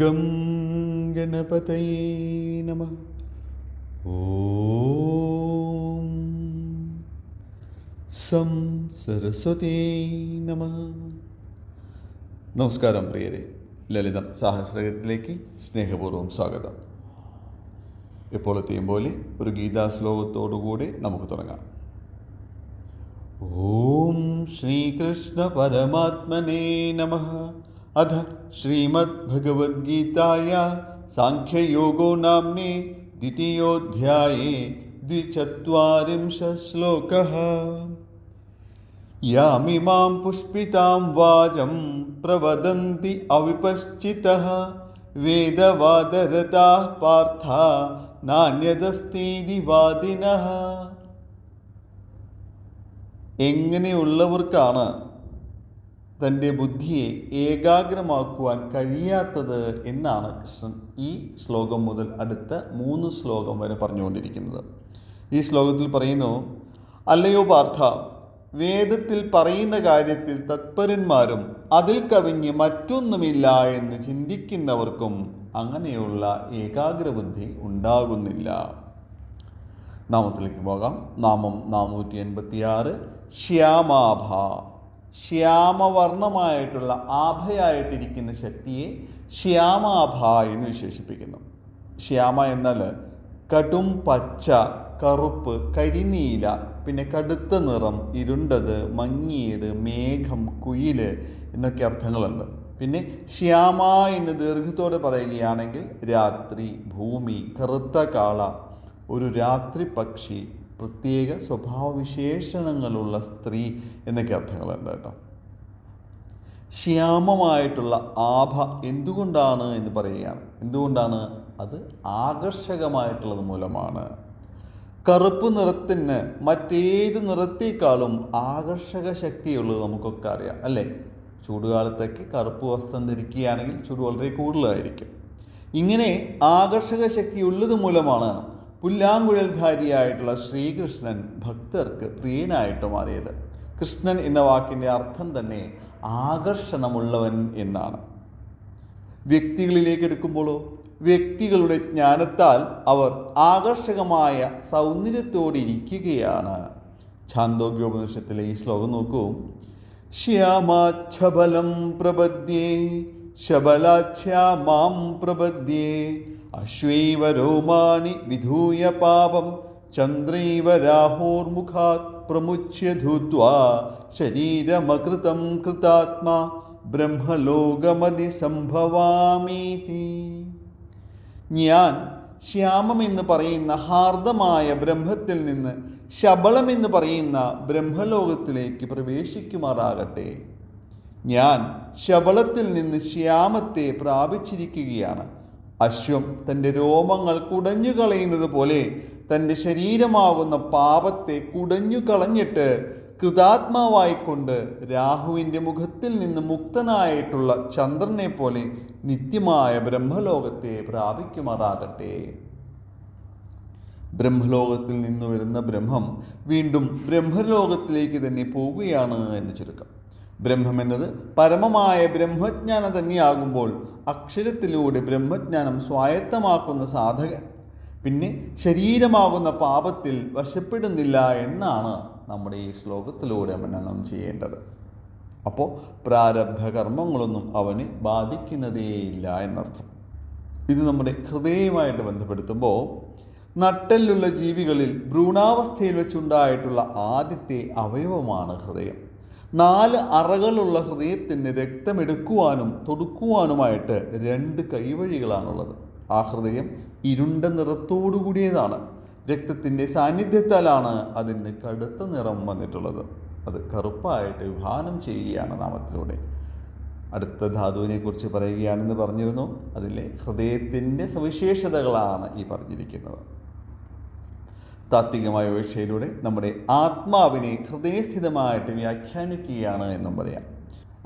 Gum ഗണപതയേ നമ ഓം some Saraswati നമ നമസ്കാരം പ്രിയരെ ലളിതം സാഹസ്രകത്തിലേക്ക് സ്നേഹപൂർവം സ്വാഗതം എപ്പോഴത്തെയും പോലെ ഒരു ഗീതാ ശ്ലോകത്തോടുകൂടി നമുക്ക് തുടങ്ങാം. ഓം ശ്രീകൃഷ്ണ പരമാത്മനേ നമ. അധ ശ്രീമദ്ഭഗവത്ഗീതായ സാഖ്യയോഗോ നാംനെ ദ്വിതീയോധ്യായേ ദ്വിചത്വാരിംശ ശ്ലോകः यामिमां पुष्पितां वाचं प्रवदन्ति अविपश्चितः वेदवादरताः पार्था നാണ്യതസ്തീതി വാദിനഃ എങ്ങനെയുള്ളവർക്കാണ് തന്റെ ബുദ്ധിയെ ഏകാഗ്രമാക്കുവാൻ കഴിയാത്തത് എന്നാണ് കൃഷ്ണൻ ഈ ശ്ലോകം മുതൽ അടുത്ത മൂന്ന് ശ്ലോകം വരെ പറഞ്ഞുകൊണ്ടിരിക്കുന്നത്. ഈ ശ്ലോകത്തിൽ പറയുന്നു അല്ലയോ പാർത്ഥ വേദത്തിൽ പറയുന്ന കാര്യത്തിൽ തത്പരന്മാരും അതിൽ കവിഞ്ഞ് മറ്റൊന്നുമില്ല എന്ന് ചിന്തിക്കുന്നവർക്കും അങ്ങനെയുള്ള ഏകാഗ്രബുദ്ധി ഉണ്ടാകുന്നില്ല. നാമത്തിലേക്ക് പോകാം. നാമം നാനൂറ്റി എൺപത്തിയാറ് ശ്യാമാഭ. ശ്യാമവർണമായിട്ടുള്ള ആഭയായിട്ടിരിക്കുന്ന ശക്തിയെ ശ്യാമാഭ എന്ന് വിശേഷിപ്പിക്കുന്നു. ശ്യാമ എന്നാൽ കടും പച്ച കറുപ്പ് കരിനീല പിന്നെ കടുത്ത നിറം ഇരുണ്ടത് മങ്ങിയത് മേഘം കുയിൽ എന്നൊക്കെ അർത്ഥങ്ങളുണ്ട്. പിന്നെ ശ്യാമ എന്ന് ദീർഘത്തോടെ പറയുകയാണെങ്കിൽ രാത്രി ഭൂമി കറുത്ത കാള ഒരു രാത്രി പക്ഷി പ്രത്യേക സ്വഭാവവിശേഷണങ്ങളുള്ള സ്ത്രീ എന്നൊക്കെ അർത്ഥങ്ങളുണ്ട് കേട്ടോ. ശ്യാമമായിട്ടുള്ള ആഭ എന്തുകൊണ്ടാണ് എന്ന് പറയുകയാണ്. എന്തുകൊണ്ടാണ്? അത് ആകർഷകമായിട്ടുള്ളത് മൂലമാണ്. കറുപ്പ് നിറത്തിന് മറ്റേത് നിറത്തേക്കാളും ആകർഷക ശക്തിയുള്ളത് നമുക്കൊക്കെ അറിയാം അല്ലേ? ചൂടുകാലത്തേക്ക് കറുപ്പ് വസ്ത്രം ധരിക്കുകയാണെങ്കിൽ ചൂട് വളരെ കൂടുതലായിരിക്കും. ഇങ്ങനെ ആകർഷക ശക്തി ഉള്ളത് മൂലമാണ് പുല്ലാങ്കുഴൽധാരിയായിട്ടുള്ള ശ്രീകൃഷ്ണൻ ഭക്തർക്ക് പ്രിയനായിട്ട് മാറിയത്. കൃഷ്ണൻ എന്ന വാക്കിന്റെ അർത്ഥം തന്നെ ആകർഷണമുള്ളവൻ എന്നാണ്. വ്യക്തികളിലേക്ക് എടുക്കുമ്പോഴോ വ്യക്തികളുടെ ജ്ഞാനത്താൽ അവർ ആകർഷകമായ സൗന്ദര്യത്തോടിരിക്കുകയാണ് ഛാന്തോഗ്യോപനിഷത്തിലെ ഈ ശ്ലോകം നോക്കൂ. ശ്യാമാച്ഛബലം പ്രപദ്യേ ശബലാച്ഛ്യാമാം പ്രപദ്യേ. അശ്വൈവ രോമാണി വിധൂയ പാപം. ചന്ദ്രൈവ രാഹോർമുഖാത് പ്രമുച്യ ധൂത്വാ ശരീരമകൃതം കൃതാത്മാ. ബ്രഹ്മലോകമതി സംഭവാമീതി. ഞാൻ ശ്യാമമെന്ന് പറയുന്ന ഹാർദമായ ബ്രഹ്മത്തിൽ നിന്ന് ശബളമെന്ന് പറയുന്ന ബ്രഹ്മലോകത്തിലേക്ക് പ്രവേശിക്കുമാറാകട്ടെ. ഞാൻ ശബളത്തിൽ നിന്ന് ശ്യാമത്തെ പ്രാപിച്ചിരിക്കുകയാണ്. അശ്വം തന്റെ രോമങ്ങൾ കുടഞ്ഞു കളയുന്നത് പോലെ തന്റെ ശരീരമാകുന്ന പാപത്തെ കുടഞ്ഞു കളഞ്ഞിട്ട് കൃതാത്മാവായിക്കൊണ്ട് രാഹുവിന്റെ മുഖത്തിൽ നിന്ന് മുക്തനായിട്ടുള്ള ചന്ദ്രനെ പോലെ നിത്യമായ ബ്രഹ്മലോകത്തെ പ്രാപിക്കുമാറാകട്ടെ. ബ്രഹ്മലോകത്തിൽ നിന്ന് വരുന്ന ബ്രഹ്മം വീണ്ടും ബ്രഹ്മലോകത്തിലേക്ക് തന്നെ പോവുകയാണ് എന്ന് ചുരുക്കം. ബ്രഹ്മം എന്നത് പരമമായ ബ്രഹ്മജ്ഞാനം തന്നെയാകുമ്പോൾ അക്ഷരത്തിലൂടെ ബ്രഹ്മജ്ഞാനം സ്വായത്തമാക്കുന്ന സാധകൻ. പിന്നെ ശരീരമാകുന്ന പാപത്തിൽ വശപ്പെടുന്നില്ല എന്നാണ് നമ്മുടെ ഈ ശ്ലോകത്തിലൂടെ മനനം ചെയ്യേണ്ടത്. അപ്പോൾ പ്രാരബ്ധ കർമ്മങ്ങളൊന്നും അവന് ബാധിക്കുന്നതേയില്ല എന്നർത്ഥം. ഇത് നമ്മുടെ ഹൃദയമായിട്ട് ബന്ധപ്പെടുത്തുമ്പോൾ നട്ടലിലുള്ള ജീവികളിൽ ഭ്രൂണാവസ്ഥയിൽ വെച്ചുണ്ടായിട്ടുള്ള ആദ്യത്തെ അവയവമാണ് ഹൃദയം. നാല് അറകളുള്ള ഹൃദയത്തിന് രക്തമെടുക്കുവാനും തൊടുക്കുവാനുമായിട്ട് രണ്ട് കൈവഴികളാണുള്ളത്. ആ ഹൃദയം ഇരുണ്ട നിറത്തോടു കൂടിയതാണ് രക്തത്തിന്റെ സാന്നിധ്യത്താലാണ് അതിന് കടുത്ത നിറം വന്നിട്ടുള്ളത്. അത് കറുപ്പായിട്ട് വിഭാവനം ചെയ്യുകയാണ് നാമത്തിലൂടെ. അടുത്ത ധാതുവിനെ കുറിച്ച് പറയുകയാണെന്ന് പറഞ്ഞിരുന്നു. അതിലെ ഹൃദയത്തിന്റെ സവിശേഷതകളാണ് ഈ പറഞ്ഞിരിക്കുന്നത്. താത്വികമായ വീഴ്ചയിലൂടെ നമ്മുടെ ആത്മാവിനെ ഹൃദയസ്ഥിതമായിട്ട് വ്യാഖ്യാനിക്കുകയാണ് എന്നും പറയാം.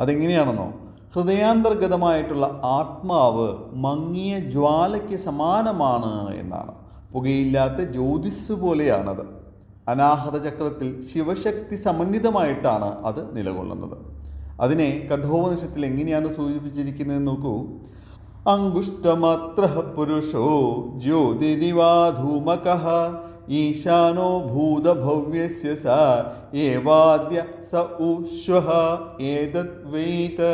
അതെങ്ങനെയാണെന്നോ ഹൃദയാന്തർഗതമായിട്ടുള്ള ആത്മാവ് മങ്ങിയ ജ്വാലയ്ക്ക് സമാനമാണ് എന്നാണ്. പുകയില്ലാത്ത ജ്യോതിസ് പോലെയാണത്. അനാഹത ചക്രത്തിൽ ശിവശക്തി സമന്വിതമായിട്ടാണ് അത് നിലകൊള്ളുന്നത്. അതിനെ കഠോപനിഷത്തിൽ എങ്ങനെയാണ് സൂചിപ്പിച്ചിരിക്കുന്നത് നോക്കൂ. അങ്കുഷ്ടമാത്ര പുരുഷോ ജ്യോതിരിവാധൂമകഃ ഈശാനോ ഭൂതഭവ്യസ്യ സ ഏവാദ്യ സ ഉശ്വഃ ഏതത് വൈത്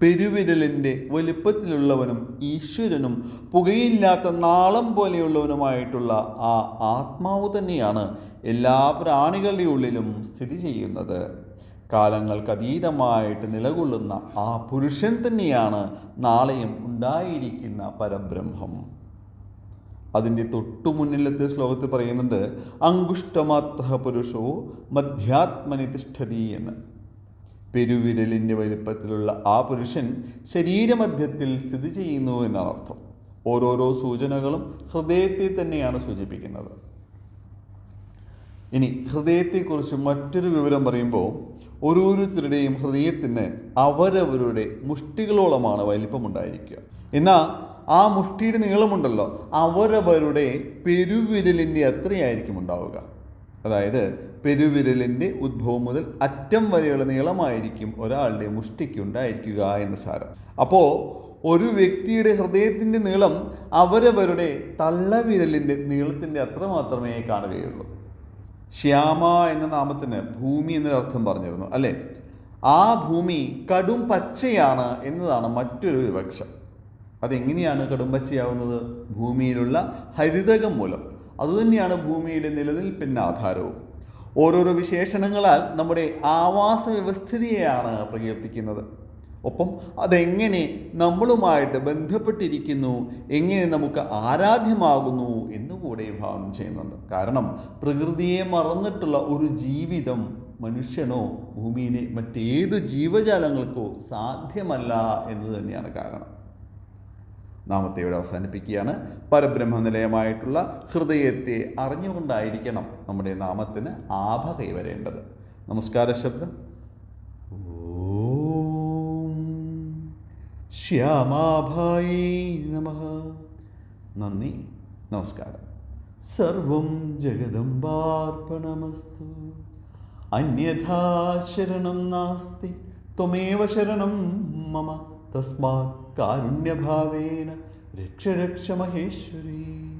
പെരുവിരലിന്റെ വലിപ്പത്തിലുള്ളവനും ഈശ്വരനും പുകയില്ലാത്ത നാളം പോലെയുള്ളവനുമായിട്ടുള്ള ആ ആത്മാവ് തന്നെയാണ് എല്ലാ പ്രാണികളുടെ ഉള്ളിലും സ്ഥിതി ചെയ്യുന്നത്. കാലങ്ങൾക്ക് അതീതമായിട്ട് നിലകൊള്ളുന്ന ആ പുരുഷൻ തന്നെയാണ് നാളെയും ഉണ്ടായിരിക്കുന്ന പരബ്രഹ്മം. അതിന്റെ തൊട്ടു മുന്നിലത്തെ ശ്ലോകത്തിൽ പറയുന്നുണ്ട് അങ്കുഷ്ടമാത്ര പുരുഷോ മധ്യാത്മനി തിഷ്ഠതി എന്ന്. പെരുവിരലിന്റെ വലിപ്പത്തിലുള്ള ആ പുരുഷൻ ശരീരമധ്യത്തിൽ സ്ഥിതി ചെയ്യുന്നു എന്നാണ് അർത്ഥം. ഓരോരോ സൂചനകളും ഹൃദയത്തെ തന്നെയാണ് സൂചിപ്പിക്കുന്നത്. ഇനി ഹൃദയത്തെക്കുറിച്ച് മറ്റൊരു വിവരം പറയുമ്പോൾ ഓരോരുത്തരുടെയും ഹൃദയത്തിന് അവരവരുടെ മുഷ്ടികളോളമാണ് വലിപ്പമുണ്ടായിരിക്കുക. എന്നാൽ ആ മുഷ്ടിയുടെ നീളമുണ്ടല്ലോ അവരവരുടെ പെരുവിരലിന്റെ അത്രയായിരിക്കും ഉണ്ടാവുക. അതായത് പെരുവിരലിന്റെ ഉദ്ഭവം മുതൽ അറ്റം വരെയുള്ള നീളമായിരിക്കും ഒരാളുടെ മുഷ്ടിക്ക് ഉണ്ടായിരിക്കുക എന്ന് സാരം. അപ്പോൾ ഒരു വ്യക്തിയുടെ ഹൃദയത്തിന്റെ നീളം അവരവരുടെ തള്ളവിരലിന്റെ നീളത്തിന്റെ അത്ര മാത്രമേ കാണുകയുള്ളൂ. ശ്യാമ എന്ന നാമത്തിന് ഭൂമി എന്നൊരർത്ഥം പറഞ്ഞിരുന്നു അല്ലേ? ആ ഭൂമി കടും പച്ചയാണ് എന്നതാണ് മറ്റൊരു വിവക്ഷ. അതെങ്ങനെയാണ് കടുംബച്ചയാവുന്നത്? ഭൂമിയിലുള്ള ഹരിതകം മൂലം. അതുതന്നെയാണ് ഭൂമിയുടെ നിലനിൽപ്പിന് ആധാരവും. ഓരോരോ വിശേഷണങ്ങളാൽ നമ്മുടെ ആവാസ വ്യവസ്ഥിതിയെയാണ് പ്രകീർത്തിക്കുന്നത്. ഒപ്പം അതെങ്ങനെ നമ്മളുമായിട്ട് ബന്ധപ്പെട്ടിരിക്കുന്നു? എങ്ങനെ നമുക്ക് ആരാധ്യമാകുന്നു എന്നുകൂടെ വിഭാവനം ചെയ്യുന്നുണ്ട്. കാരണം പ്രകൃതിയെ മറന്നിട്ടുള്ള ഒരു ജീവിതം മനുഷ്യനോ ഭൂമിയിലെ മറ്റേത് ജീവജാലങ്ങൾക്കോ സാധ്യമല്ല എന്ന് തന്നെയാണ് കാരണം. നാമത്തെ ഇവിടെ അവസാനിപ്പിക്കുകയാണ്. പരബ്രഹ്മനിലയമായിട്ടുള്ള ഹൃദയത്തെ അറിഞ്ഞുകൊണ്ടായിരിക്കണം നമ്മുടെ നാമത്തിന് ആഭ കൈവരേണ്ടത് നമസ്കാര ശബ്ദം. ഓം ശ്യാമാഭായി നമ. നന്ദി നമസ്കാരം. സർവം ജഗദംബാർപ്പണമസ്തു. അന്യഥാ ശരണം നാസ്തി ത്വമേവ ശരണം മമ. തസ്മാത് കാരുണ്യഭാവേന രക്ഷ രക്ഷ മഹേശ്വരീ.